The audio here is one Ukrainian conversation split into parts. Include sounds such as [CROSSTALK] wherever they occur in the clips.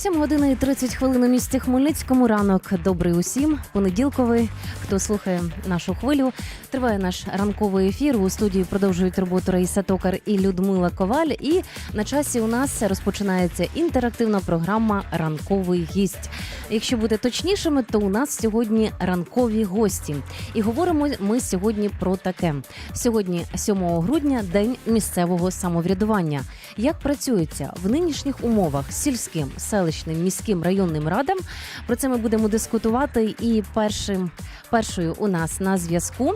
7 години і 30 хвилин у місті Хмельницькому. Ранок добрий усім. Понеділковий. Хто слухає нашу хвилю, триває наш ранковий ефір. У студії продовжують роботу Раїса Токар і Людмила Коваль. І на часі у нас розпочинається інтерактивна програма Ранковий гість. Якщо бути точнішими, то у нас сьогодні ранкові гості. І говоримо ми сьогодні про таке. Сьогодні, 7 грудня, день місцевого самоврядування. Як працюється в нинішніх умовах сільським, селищним, міським районним радам? Про це ми будемо дискутувати. І першим першою у нас на зв'язку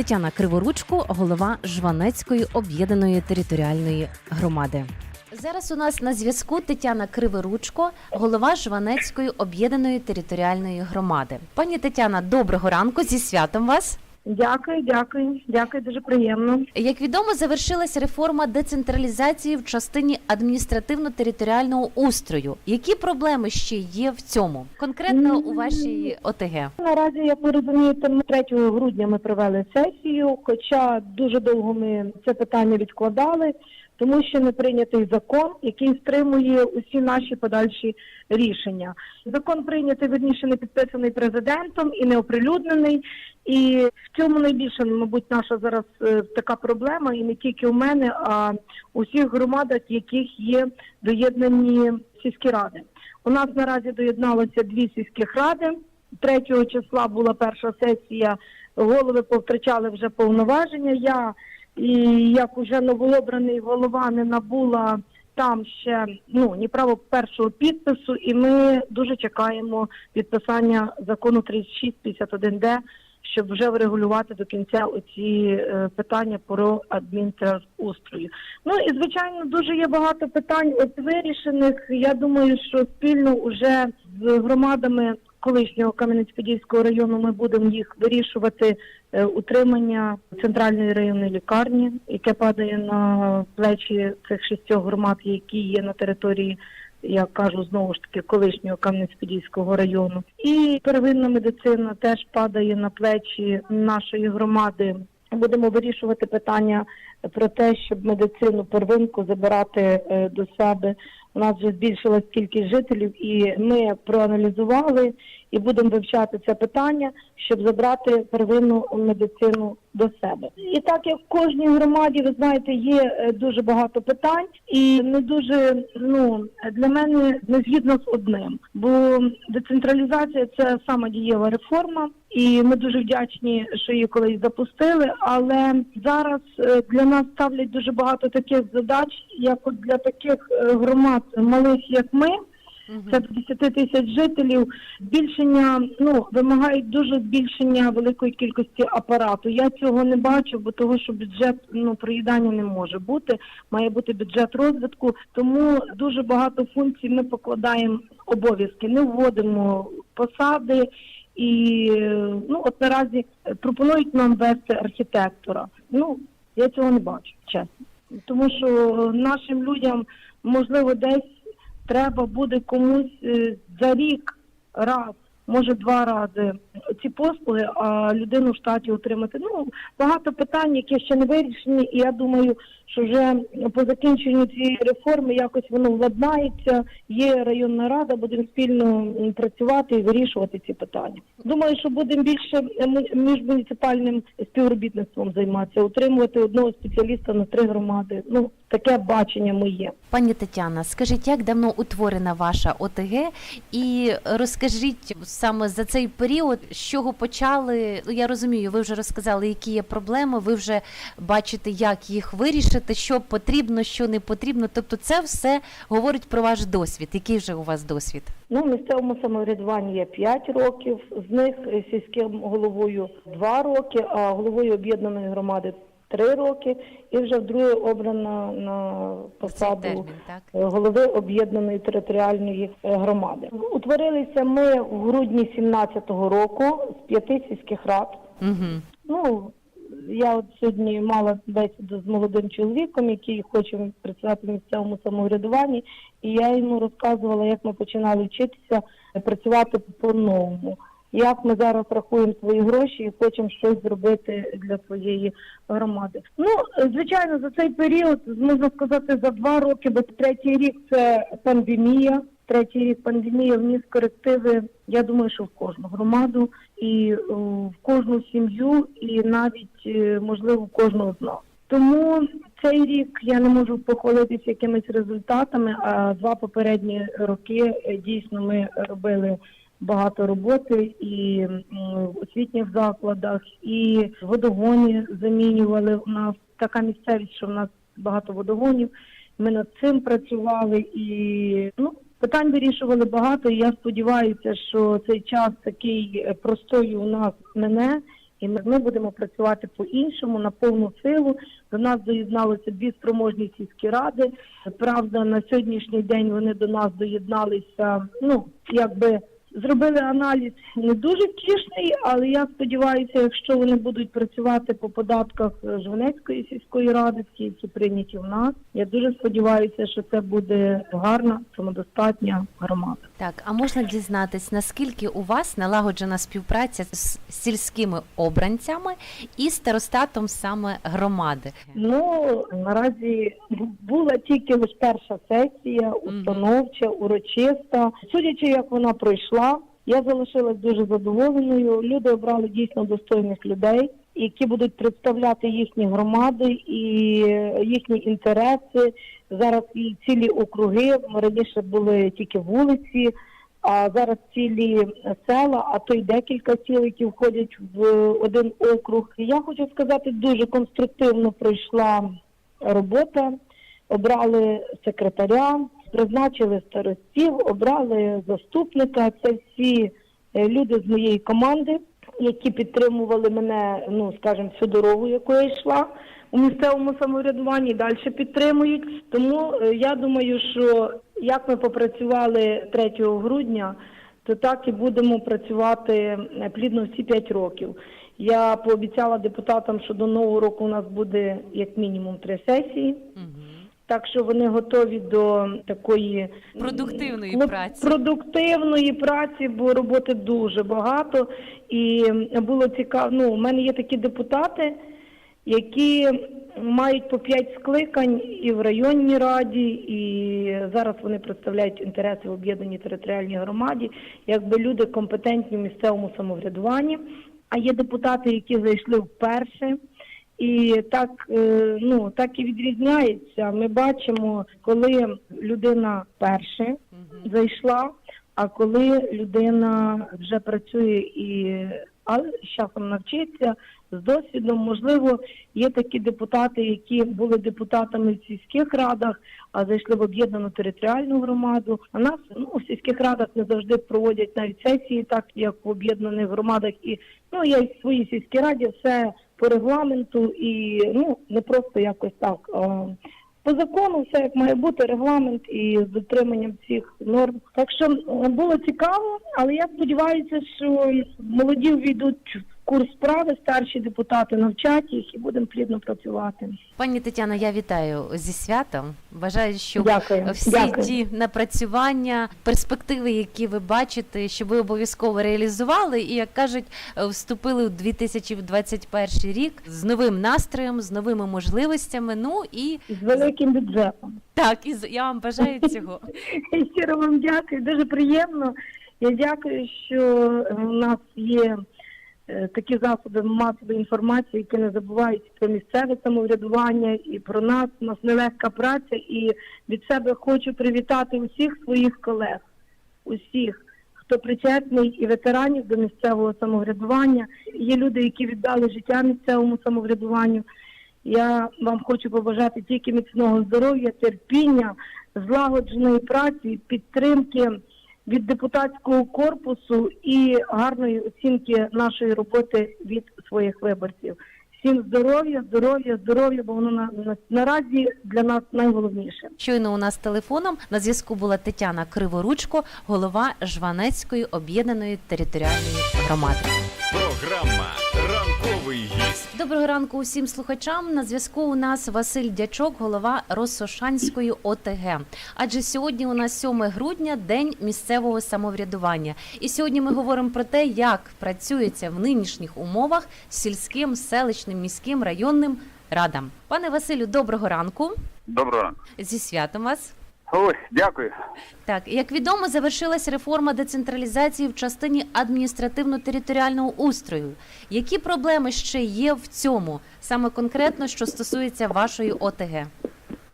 Тетяна Криворучко, голова Жванецької об'єднаної територіальної громади. Зараз у нас на зв'язку Тетяна Криворучко, голова Жванецької об'єднаної територіальної громади. Пані Тетяна, доброго ранку зі святом вас. Дякую, дякую, дякую, дуже приємно. Як відомо, завершилась реформа децентралізації в частині адміністративно-територіального устрою. Які проблеми ще є в цьому? Конкретно у вашій ОТГ? Наразі, як ви розумієте, 3 грудня ми провели сесію, хоча дуже довго ми це питання відкладали, тому що не прийнятий закон, який стримує усі наші подальші рішення. Закон прийнятий верніше не підписаний президентом і не оприлюднений. І в цьому найбільше, мабуть, наша зараз е, така проблема, і не тільки у мене, а у всіх громадах, яких є доєднані сільські ради. У нас наразі доєдналося дві сільських ради. 3 числа була перша сесія. Голови повтрачали вже повноваження. Я і як уже новообраний голова не набула там ще ну ні право першого підпису, і ми дуже чекаємо підписання закону 3651Д, щоб вже врегулювати до кінця оці е, питання про адмінтерустрою. Ну і звичайно, дуже є багато питань от вирішених. Я думаю, що спільно уже з громадами колишнього Кам'янець-Подільського району ми будемо їх вирішувати е, утримання центральної районної лікарні, яке падає на плечі цих шістьох громад, які є на території. Я кажу знову ж таки колишнього Кам'янець-Подільського району, і первинна медицина теж падає на плечі нашої громади. Будемо вирішувати питання про те, щоб медицину первинку забирати е, до себе. У нас вже збільшилась кількість жителів, і ми проаналізували і будемо вивчати це питання, щоб забрати первинну медицину до себе. І так як в кожній громаді, ви знаєте, є е, дуже багато питань, і не дуже ну для мене не згідно з одним, бо децентралізація це сама дієва реформа. І ми дуже вдячні, що її колись запустили. Але зараз е, для нас ставлять дуже багато таких задач, як от для таких е, громад малих, як ми. Це до 10 тисяч жителів. Збільшення ну вимагають дуже збільшення великої кількості апарату. Я цього не бачу, бо того, що бюджет ну проїдання не може бути. Має бути бюджет розвитку. Тому дуже багато функцій ми покладаємо обов'язки, не вводимо посади. І ну от наразі пропонують нам вести архітектора. Ну я цього не бачу, чесно. Тому що нашим людям можливо десь треба буде комусь е, за рік раз, може два рази ці послуги, а людину в штаті отримати. Ну багато питань, які ще не вирішені, і я думаю, що вже по закінченню цієї реформи якось воно владнається. Є районна рада, будемо спільно працювати і вирішувати ці питання. Думаю, що будемо більше е, му- міжмуніципальним співробітництвом займатися, утримувати одного спеціаліста на три громади. Ну таке бачення моє. Пані Тетяна, скажіть, як давно утворена ваша ОТГ, і розкажіть саме за цей період, з чого почали. Ну я розумію, ви вже розказали, які є проблеми. Ви вже бачите, як їх вирішити, що потрібно, що не потрібно. Тобто, це все говорить про ваш досвід. Який вже у вас досвід? Ну, в місцевому самоврядуванні є 5 років, з них сільським головою 2 роки, а головою об'єднаної громади 3 роки, і вже вдруге обрана на посаду термін, е, голови об'єднаної територіальної е, громади. Утворилися ми в грудні 17-го року з п'яти сільських рад. Угу. Ну, я от сьогодні мала бесіду з молодим чоловіком, який хоче працювати в місцевому самоврядуванні, і я йому розказувала, як ми починали вчитися працювати по-новому. Як ми зараз рахуємо свої гроші і хочемо щось зробити для своєї громади. Ну, звичайно, за цей період можна сказати за два роки, бо третій рік це пандемія. третій рік пандемії вніс корективи. Я думаю, що в кожну громаду і е, в кожну сім'ю, і навіть е, можливо кожного з нас. Тому цей рік я не можу похвалитися якимись результатами. А два попередні роки е, дійсно ми робили багато роботи і в освітніх закладах, і водогоні замінювали. У нас така місцевість, що в нас багато водогонів. Ми над цим працювали і ну питань вирішували багато. І я сподіваюся, що цей час такий е, простої у нас мене. І ми будемо працювати по-іншому на повну силу. До нас доєдналися дві спроможні сільські ради. Правда, на сьогоднішній день вони до нас доєдналися. Ну якби зробили аналіз не дуже втішний, але я сподіваюся, якщо вони будуть працювати по податках Жванецької сільської ради, ті, які прийняті в нас, я дуже сподіваюся, що це буде гарна самодостатня громада. Так, а можна дізнатись, наскільки у вас налагоджена співпраця з сільськими обранцями і старостатом саме громади? Ну наразі була тільки лише перша сесія, установча, урочиста. Судячи, як вона пройшла, я залишилась дуже задоволеною. Люди обрали дійсно достойних людей, які будуть представляти їхні громади і їхні інтереси. Зараз і цілі округи раніше були тільки вулиці. А зараз цілі села, а то й декілька сіл, які входять в один округ. Я хочу сказати, дуже конструктивно пройшла робота. Обрали секретаря, призначили старостів, обрали заступника. Це всі е, люди з моєї команди, які підтримували мене, ну скажімо, всю дорогу, яку я йшла у місцевому самоврядуванні, далі підтримують. Тому е, я думаю, що як ми попрацювали 3 грудня, то так і будемо працювати е, плідно всі 5 років. Я пообіцяла депутатам, що до нового року у нас буде як мінімум три сесії. Так що вони готові до такої Продуктивної ну, праці. Продуктивної праці, бо роботи дуже багато. І було цікаво. Ну, у мене є такі депутати, які мають по п'ять скликань і в районній раді, і зараз вони представляють інтереси в об'єднаній територіальній громаді, якби люди компетентні в місцевому самоврядуванні. А є депутати, які зайшли вперше. І так, е, ну так і відрізняється. Ми бачимо, коли людина перше зайшла, а коли людина вже працює і але з часом навчиться з досвідом. Можливо, є такі депутати, які були депутатами в сільських радах, а зайшли в об'єднану територіальну громаду. А нас ну в сільських радах не завжди проводять навіть сесії, так як в об'єднаних громадах. І ну я в своїй сільській раді все по регламенту і ну не просто якось так. По закону все як має бути регламент і з дотриманням всіх норм. Так що було цікаво, але я сподіваюся, що молоді війдуть курс справи, старші депутати навчать їх і будемо плідно працювати. Пані Тетяно, я вітаю зі святом. Бажаю, щоб Дякую. всі Дякую. ті напрацювання, перспективи, які ви бачите, щоб ви обов'язково реалізували, і як кажуть, е, вступили у 2021 рік з новим настроєм, з новими можливостями. Ну і З великим бюджетом. так, і я вам бажаю [LAUGHS] цього. Щиро вам дякую, дуже приємно. Я дякую, що у нас є такі засоби масової інформації, які не забувають про місцеве самоврядування і про нас. У нас нелегка праця. І від себе хочу привітати усіх своїх колег, усіх, хто причетний і ветеранів до місцевого самоврядування. Є люди, які віддали життя місцевому самоврядуванню. Я вам хочу побажати тільки міцного здоров'я, терпіння, злагодженої праці, підтримки від депутатського корпусу і гарної оцінки нашої роботи від своїх виборців. Всім здоров'я, здоров'я, здоров'я, бо воно на, на наразі для нас найголовніше. Щойно у нас телефоном на зв'язку була Тетяна Криворучко, голова Жванецької об'єднаної територіальної громади. Програма Ранковий. Доброго ранку усім слухачам. На зв'язку у нас Василь Дячок, голова Росошанської ОТГ. Адже сьогодні у нас 7 грудня, день місцевого самоврядування. І сьогодні ми говоримо про те, як працюється в нинішніх умовах сільським, селищним, міським, районним радам. Пане Василю, доброго ранку. Доброго ранку. Зі святом вас. Ой, дякую. Так, як відомо, завершилась реформа децентралізації в частині адміністративно-територіального устрою. Які проблеми ще є в цьому, саме конкретно, що стосується вашої ОТГ?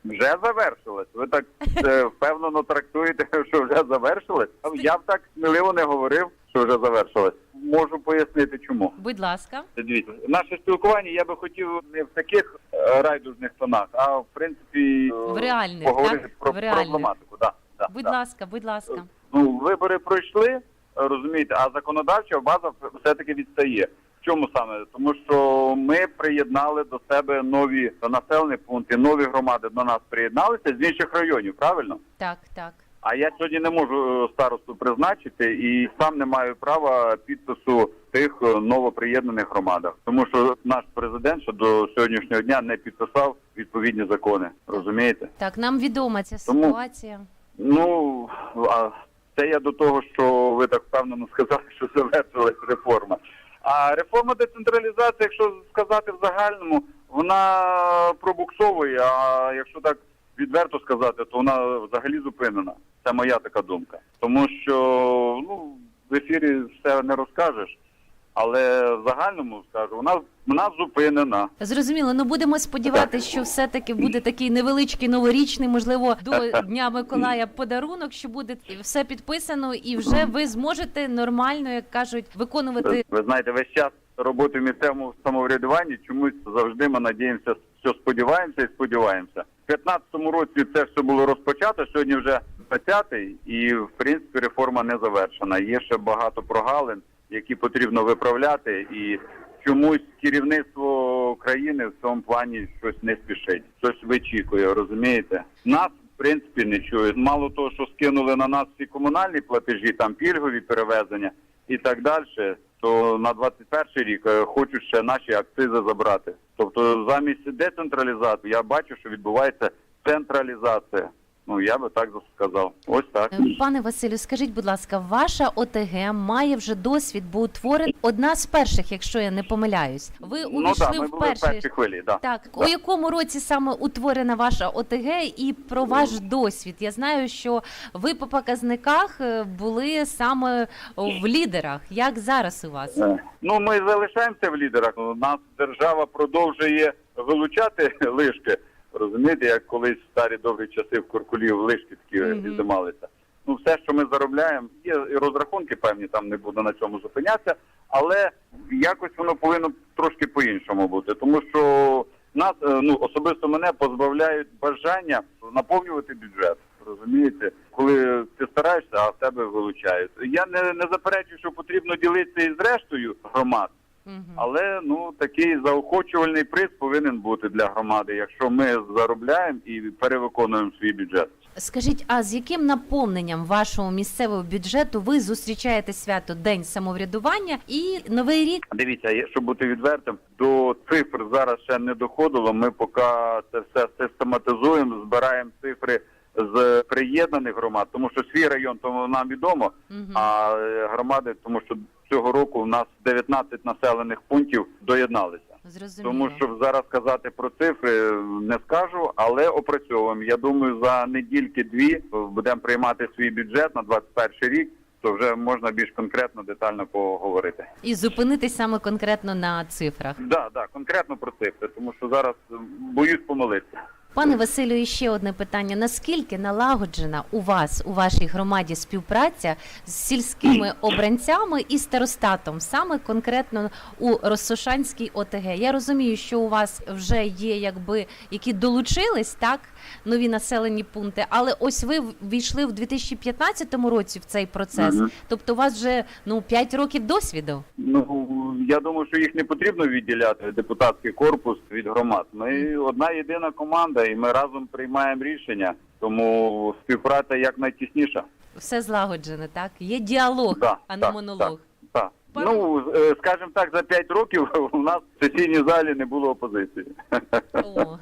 Вже завершилось. Ви так е, впевнено трактуєте, [LAUGHS] що вже завершилось. Я б так сміливо не говорив, що вже завершилось. Можу пояснити, чому. Будь ласка, Дивіться, наше спілкування я би хотів не в таких е, райдужних тонах, а в принципі е, В реальних, поговорити так? про В реальних. проблематику. Да, да, будь да. ласка, будь ласка. Ну, вибори пройшли, розумієте, а законодавча база все-таки відстає. В чому саме? Тому що ми приєднали до себе нові населені пункти, нові громади до нас приєдналися з інших районів, правильно? Так, так. А я сьогодні не можу е, старосту призначити і сам не маю права підпису тих е, новоприєднаних громадах, тому що наш президент ще до сьогоднішнього дня не підписав відповідні закони. Розумієте? Так, нам відома ця Тому- ситуація. Ну а це я до того, що ви так впевнено сказали, що завершилась реформа. А реформа децентралізації, якщо сказати в загальному, вона пробуксовує. А якщо так відверто сказати, то вона взагалі зупинена. Це моя така думка. Тому що ну в ефірі все не розкажеш, але в загальному скажу, вона вона зупинена. Зрозуміло, ну будемо сподіватися, що все-таки буде такий невеличкий новорічний, можливо, до [LAUGHS] Дня Миколая подарунок, що буде все підписано, і вже ви зможете нормально, як кажуть, виконувати. Ви знаєте, весь час роботи в місцевому самоврядуванні чомусь завжди ми надіємося, що сподіваємося і сподіваємося. У 15-му році це все було розпочато. Сьогодні вже 20-й, і в принципі реформа не завершена. Є ще багато прогалин, які потрібно виправляти, і чомусь керівництво країни в цьому плані щось не спішить, щось вичікує. Розумієте? Нас в принципі не чують. Мало того, що скинули на нас всі комунальні платежі, там пільгові перевезення і так далі. То на 21 рік е, хочуть ще наші акцизи забрати. Тобто, замість децентралізації я бачу, що відбувається централізація. Ну я би так сказав. Ось так. Е, Пане Василю, скажіть, будь ласка, ваша ОТГ має вже досвід, бо утворена одна з перших, якщо я не помиляюсь. Ви ну увійшли ми в були в перший. першій хвилі. Да. Так, Да. у якому році саме утворена ваша ОТГ і про ваш досвід? Я знаю, що ви по показниках е, були саме в лідерах. Як зараз у вас? Е, Ну, ми залишаємося в лідерах. Нас держава продовжує вилучати [LAUGHS] лишки. Розумієте, як колись в старі добрі часи в Куркулів лишки такі підзималися. Ну, все, що ми заробляємо, є і розрахунки певні, там не буду на цьому зупинятися, але якось воно повинно трошки по-іншому бути. Тому що нас, е, ну особисто мене позбавляють бажання наповнювати бюджет. Розумієте, коли ти стараєшся, а в тебе вилучають. Я не, не заперечую, що потрібно ділитися із рештою громад. Але ну такий заохочувальний приз повинен бути для громади, якщо ми заробляємо і перевиконуємо свій бюджет. Скажіть, а з яким наповненням вашого місцевого бюджету ви зустрічаєте свято День самоврядування і Новий рік? Дивіться, щоб бути відвертим, до цифр зараз ще не доходило. Ми поки це все систематизуємо, збираємо цифри з приєднаних громад, тому що свій район то нам відомо, а е, громади, тому що цього року у нас 19 населених пунктів доєдналися. Зрозуміло. Тому щоб зараз казати про цифри не скажу, але опрацьовуємо. Я думаю, за недільки-дві будемо приймати свій бюджет на 21 рік. То вже можна більш конкретно, детально поговорити. І зупинитись саме конкретно на цифрах. Да, да, конкретно про цифри, тому що зараз е, боюсь помилитися. Пане Василю, і ще одне питання: наскільки налагоджена у вас у вашій громаді співпраця з сільськими [CLEARS THROAT] обранцями і старостатом, саме конкретно у Росошанській ОТГ? Я розумію, що у вас вже є якби які долучились так нові населені пункти, але ось ви ввійшли в 2015 році в цей процес. Мгм. Тобто, у вас вже ну 5 років досвіду. Ну я думаю, що їх не потрібно відділяти депутатський корпус від громад. Ми одна єдина команда, і ми разом приймаємо рішення. Тому співпраця якнайтісніша. Все злагоджене, так? Є діалог, Да, а не так, монолог. Так. Пане- Ну, е, скажімо так, за 5 років [LAUGHS] у нас в сесійній залі не було опозиції. О.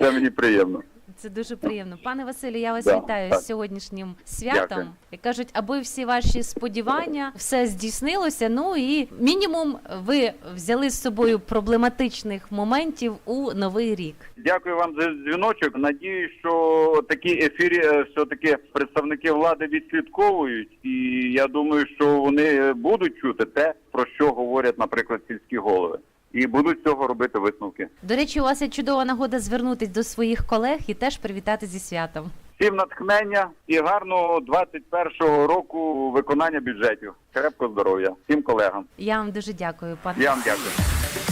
Це мені приємно. Це дуже приємно. Пане Василю, я вас Да, вітаю так. з сьогоднішнім святом. Дякую. Як кажуть, аби всі ваші сподівання все здійснилося. Ну і мінімум ви взяли з собою проблематичних моментів у новий рік. Дякую вам за дзвіночок. Надію, що такі ефірі е, все-таки представники влади відслідковують, і я думаю, що вони е, будуть чути те, про що говорять, наприклад, сільські голови, і будуть з цього робити висновки. До речі, у вас є чудова нагода звернутись до своїх колег і теж привітати зі святом. Всім натхнення і гарного 21-го року виконання бюджетів. Крепко здоров'я всім колегам. Я вам дуже дякую, пане. Я вам дякую.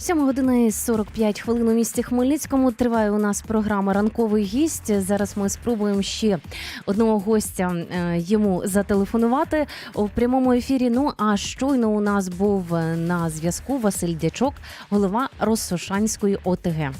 7 година і 45 хвилин у місті Хмельницькому. Триває у нас програма Ранковий гість. Зараз ми спробуємо ще одного гостя е, йому зателефонувати у прямому ефірі. Ну а щойно у нас був е, на зв'язку Василь Дячок, голова Россошанської ОТГ.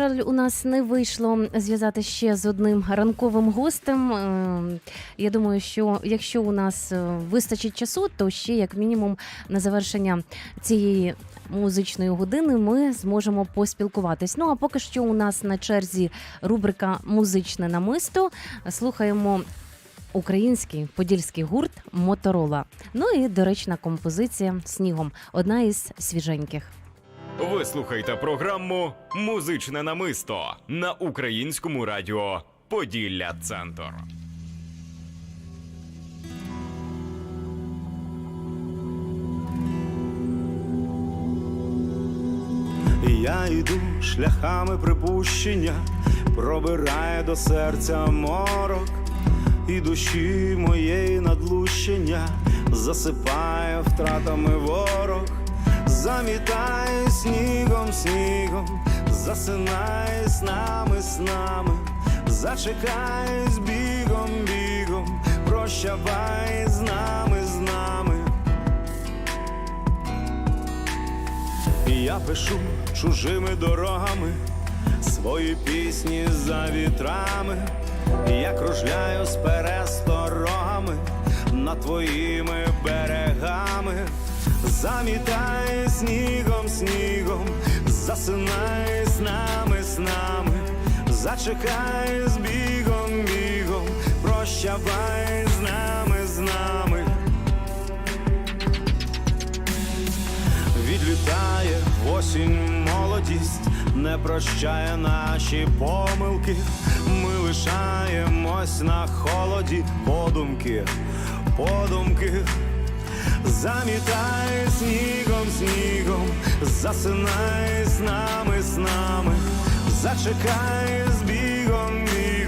Жаль, у нас не вийшло зв'язати ще з одним ранковим гостем. Е, Я думаю, що якщо у нас е, вистачить часу, то ще як мінімум на завершення цієї музичної години ми зможемо поспілкуватись. Ну а поки що у нас на черзі рубрика Музичне намисто. Слухаємо. Український подільський гурт Моторола. Ну і доречна композиція снігом одна із свіженьких. Ви слухаєте програму Музичне намисто на українському радіо Поділля Центр. Я йду шляхами припущення, пробирає до серця морок, і душі моєї надлущення засипає втратами ворог, замітає снігом, снігом, засинає з нами, з нами, зачекає з бігом, бігом, прощавай з нами, з нами. Я пишу чужими дорогами свої пісні за вітрами, я кружляю з пересторогами над твоїми берегами, замітай снігом, снігом, засинай з нами, з нами, зачекай з бігом, бігом, прощавай з нами, з нами. Відлітає осінь молодість, не прощає наші помилки. Ми лишаємось на холоді подумки, подумки. Замітай снігом, снігом, засинай з нами, з нами, зачекай